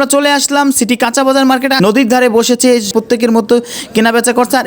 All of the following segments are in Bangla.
আমরা চলে আসলাম সিটি কাঁচা বাজার মার্কেটে। নদীর ধারে বসেছে প্রত্যেকের মতো কেনা বেচা করছে আর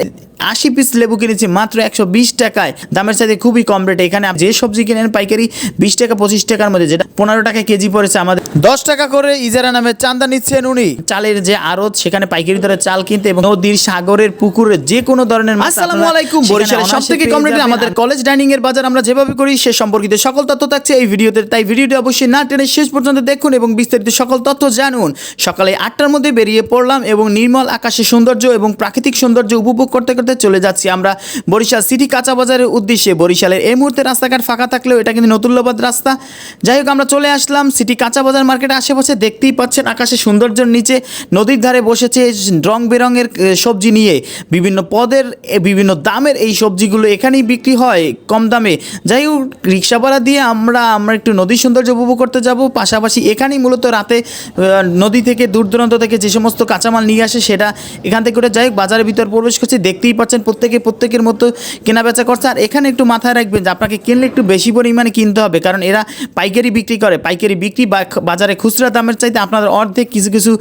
আশি পিস লেবু কিনেছি মাত্র একশো বিশ টাকায়। দামের সাথে খুবই কম রেটে এখানে যে সবজি কিনেন পাইকারি বিশ টাকা পঁচিশ টাকার মধ্যে যেটা পনেরো টাকা কেজি পড়েছে আমাদের। দশ টাকা করে ইজারা নামে চান্দা নিচ্ছেন উনি। চালের যে আড়ত সেখানে পাইকারি দরে চাল কিনতে এবং নদীর সাগরের পুকুরের যে কোনো ধরনের আসসালামু আলাইকুম বরিশালের সবথেকে পেয়ে কম রেটে আমাদের কলেজ ডাইনিং এর বাজার আমরা যেভাবে করি সে সম্পর্কিত সকল তথ্য থাকছে এই ভিডিওতে। তাই ভিডিওটি অবশ্যই না টেনে শেষ পর্যন্ত দেখুন এবং বিস্তারিত সকল তথ্য জানুন। সকালে আটটার মধ্যে বেরিয়ে পড়লাম এবং নির্মল আকাশের সৌন্দর্য এবং প্রাকৃতিক সৌন্দর্য উপভোগ করতে করতে চলে যাচ্ছি। আমরা বরিশাল সিটি কাঁচা বাজারের উদ্দেশ্যে। বরিশালের এই মুহূর্তে রাস্তাঘাট ফাঁকা থাকলেও এটা কিন্তু নতুল্লাবাদ রাস্তা। যাই হোক, আমরা চলে আসলাম সিটি কাঁচা বাজার মার্কেটে আশেপাশে। দেখতেই পাচ্ছেন আকাশের সৌন্দর্যের নিচে নদীর ধারে বসেছে রং বেরঙের সবজি নিয়ে। বিভিন্ন পদের বিভিন্ন দামের এই সবজিগুলো এখানেই বিক্রি হয় কম দামে। যাই হোক রিক্সা ভাড়া দিয়ে আমরা আমরা একটু নদীর সৌন্দর্য উপভোগ করতে যাব। পাশাপাশি এখানেই মূলত রাতে নদী থেকে দূর দূরান্ত থেকে যে সমস্ত কাঁচামাল নিয়ে আসে সেটা এখান থেকে করে যাই হোক, বাজারের ভিতর প্রবেশ করছে। দেখতেই পাচ্ছেন প্রত্যেকে, প্রত্যেকের মতো কেনা বেচা করছে। আর এখানে একটু মাথায় রাখবেন যে আপনাকে কিনলে একটু বেশি পরিমাণে কিনতে হবে, কারণ এরা পাইকারি বিক্রি করে। পাইকারি বিক্রি বাজারে খুচরা দামের চাইতে আপনাদের অর্ধেক কিছু কিছু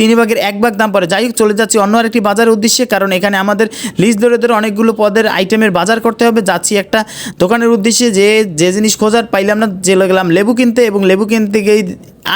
তিন ভাগের এক ভাগ দাম পড়ে। যাই হোক, চলে যাচ্ছি অন্য আরেকটি বাজারের উদ্দেশ্যে, কারণ এখানে আমাদের লিস্ট ধরে ধরে অনেকগুলো পদের আইটেমের বাজার করতে হবে। যাচ্ছি একটা দোকানের উদ্দেশ্যে, যে যে জিনিস খোঁজার পাইলাম না, যে গেলাম লেবু কিনতে, এবং লেবু কিনতে গিয়ে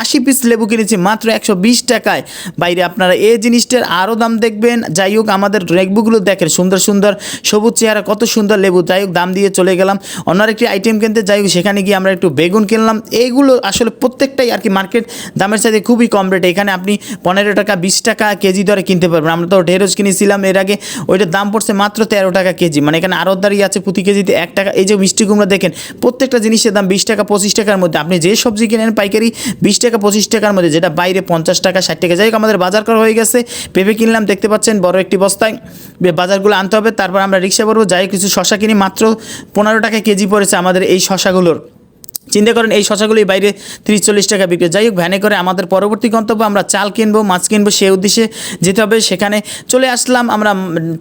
আশি পিস লেবু কিনেছি মাত্র একশো বিশ টাকায়। বাইরে আপনারা এই জিনিসটার আরও দাম দেখবেন। যাই হোক, আমাদের লেবুগুলো দেখেন, সুন্দর সুন্দর সবুজ চেহারা, কত সুন্দর লেবু। যাই হোক, দাম দিয়ে চলে গেলাম। অন্য আরেকটি আইটেম কিনতে, যাই হোক, সেখানে গিয়ে আমরা একটু বেগুন কিনলাম। এইগুলো আসলে প্রত্যেকটাই আর কি মার্কেট দামের সাথে খুবই কম রেটে এখানে আপনি পনেরো টাকা, বিশ টাকা কেজি দরে কিনতে পারবেন। আমরা তো ঢেঁড়স কিনেছিলাম এর আগে, ওইটার দাম পড়ছে মাত্র তেরো টাকা কেজি। মানে এখানে আরও দাঁড়িয়ে আছে প্রতি কেজিতে এক টাকা। এই যে মিষ্টি কুমড়া দেখেন, প্রত্যেকটা জিনিসের দাম বিশ টাকা, পঁচিশ টাকার মধ্যে। আপনি যে সবজি কিনেন পাইকারি, বিশ টাকা, পঁচিশ টাকার মধ্যে, যেটা বাইরে পঞ্চাশ টাকা, ষাট টাকা, যাই হোক, আমাদের বাজার করা হয়ে গেছে। পেঁপে কিনলাম, দেখতে পাচ্ছেন, বড় একটি বস্তায়। বাজারগুলো আনতে হবে, তারপর আমরা রিক্সা করব যাই কিছু শশা কিনি, মাত্র পনেরো টাকা কেজি পড়েছে আমাদের এই শশাগুলোর। চিন্তা করেন এই শশাগুলি বাইরে তিরিশ চল্লিশ টাকা বিক্রি। যাই হোক, ভ্যানে করে আমাদের পরবর্তী গন্তব্য আমরা চাল কিনবো, মাছ কিনবো সেই উদ্দেশ্যে যেতে হবে। সেখানে চলে আসলাম আমরা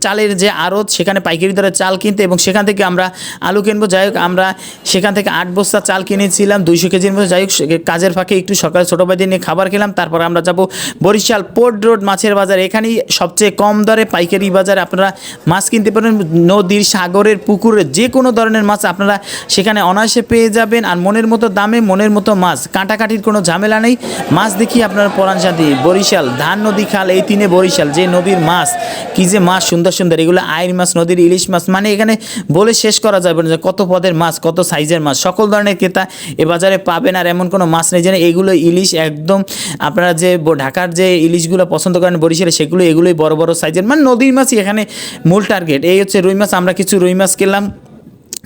চালের যে আড়ত, সেখানে পাইকারি দরে চাল কিনতে এবং সেখান থেকে আমরা আলু কিনবো। যাই হোক, আমরা সেখান থেকে আট বস্তা চাল কিনেছিলাম, দুইশো কেজির মতো। যাই হোক কাজের ফাঁকে একটু সকালে ছোটো ভাই নিয়ে খাবার খেলাম, তারপর আমরা যাব বরিশাল পোর্ট রোড মাছের বাজার। এখানেই সবচেয়ে কম দরে পাইকারি বাজারে আপনারা মাছ কিনতে পারেন। নদীর সাগরের পুকুরের যে কোনো ধরনের মাছ আপনারা সেখানে অনায়াসে পেয়ে যাবেন। আর মনের মতো দামে, মনের মতো মাছ। কাটাকাটির কোনো ঝামেলা নেই। মাছ দেখি আপনার পরাণ শান্তি বরিশাল, ধান, নদী, খাল, এই তিনে বরিশাল। যে নদীর মাছ, কী যে মাছ সুন্দর সুন্দর, এগুলো আইর মাছ, নদীর ইলিশ মাছ মানে এখানে বলে শেষ করা যাবে না কত পদের মাছ, কত সাইজের মাছ। সকল ধরনের ক্রেতা এ বাজারে পাবেন আর এমন কোনো মাছ নেই যেন এগুলো ইলিশ একদম আপনারা যে ঢাকার যে ইলিশগুলো পছন্দ করেন বরিশালে, সেগুলো এগুলোই বড় বড় সাইজের। মানে নদীর মাছই এখানে মূল টার্গেট এই হচ্ছে রুই মাছ, আমরা কিছু রুই মাছ কিনলাম।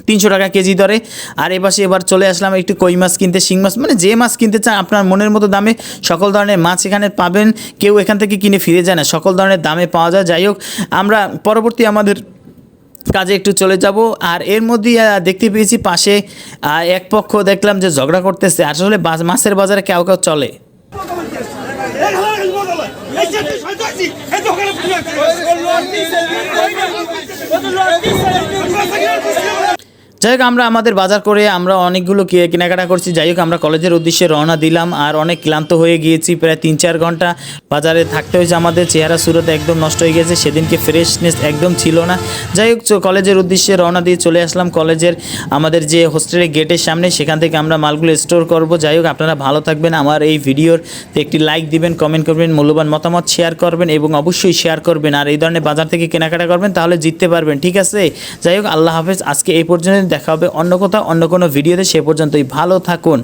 তিনশো টাকা কেজি দরে আর এপাশে এবার চলে আসলাম একটু কই মাছ কিনতে শিং মাছ মানে যে মাছ কিনতে চান আপনার মনের মতো দামে সকল ধরনের মাছ এখানে পাবেন কেউ এখান থেকে কিনে ফিরে যায় না সকল ধরনের দামে পাওয়া যায় যাই হোক আমরা পরবর্তী আমাদের কাজে একটু চলে যাব আর এর মধ্যেই দেখতে পেয়েছি পাশে এক পক্ষ দেখলাম যে ঝগড়া করতেছে আসলে মাছের বাজারে কেউ কেউ চলে এই হল বদল এই যে তুই সন্ত্রাসী এই দোকানে ফুলে যাই হোক আমরা আমাদের বাজার করে আমরা অনেকগুলো কেনাকাটা করছি। যাই হোক আমরা কলেজের উদ্দেশ্যে রওনা দিলাম আর অনেক ক্লান্ত হয়ে গিয়েছি। প্রায় তিন চার ঘণ্টা বাজারে থাকতে হয়েছে আমাদের। চেহারা, সুরত একদম নষ্ট হয়ে গেছে। সেদিনকে ফ্রেশনেস একদম ছিল না। যাই হোক কলেজের উদ্দেশ্যে রওনা দিয়ে চলে আসলাম। কলেজের আমাদের যে হোস্টেলের গেটের সামনে, সেখান থেকে আমরা মালগুলো স্টোর করব। যাই হোক আপনারা ভালো থাকবেন। আমার এই ভিডিওর একটি লাইক দিবেন কমেন্ট করবেন, মূল্যবান মতামত শেয়ার করবেন এবং অবশ্যই শেয়ার করবেন। আর এই ধরনের বাজার থেকে কেনাকাটা করবেন, তাহলে জিততে পারবেন। ঠিক আছে? যাই হোক আল্লাহ হাফেজ। আজকে এই পর্যন্ত দেখা হবে অন্য কোথাও অন্য কোনো ভিডিওতে। সে পর্যন্তই ভালো থাকুন।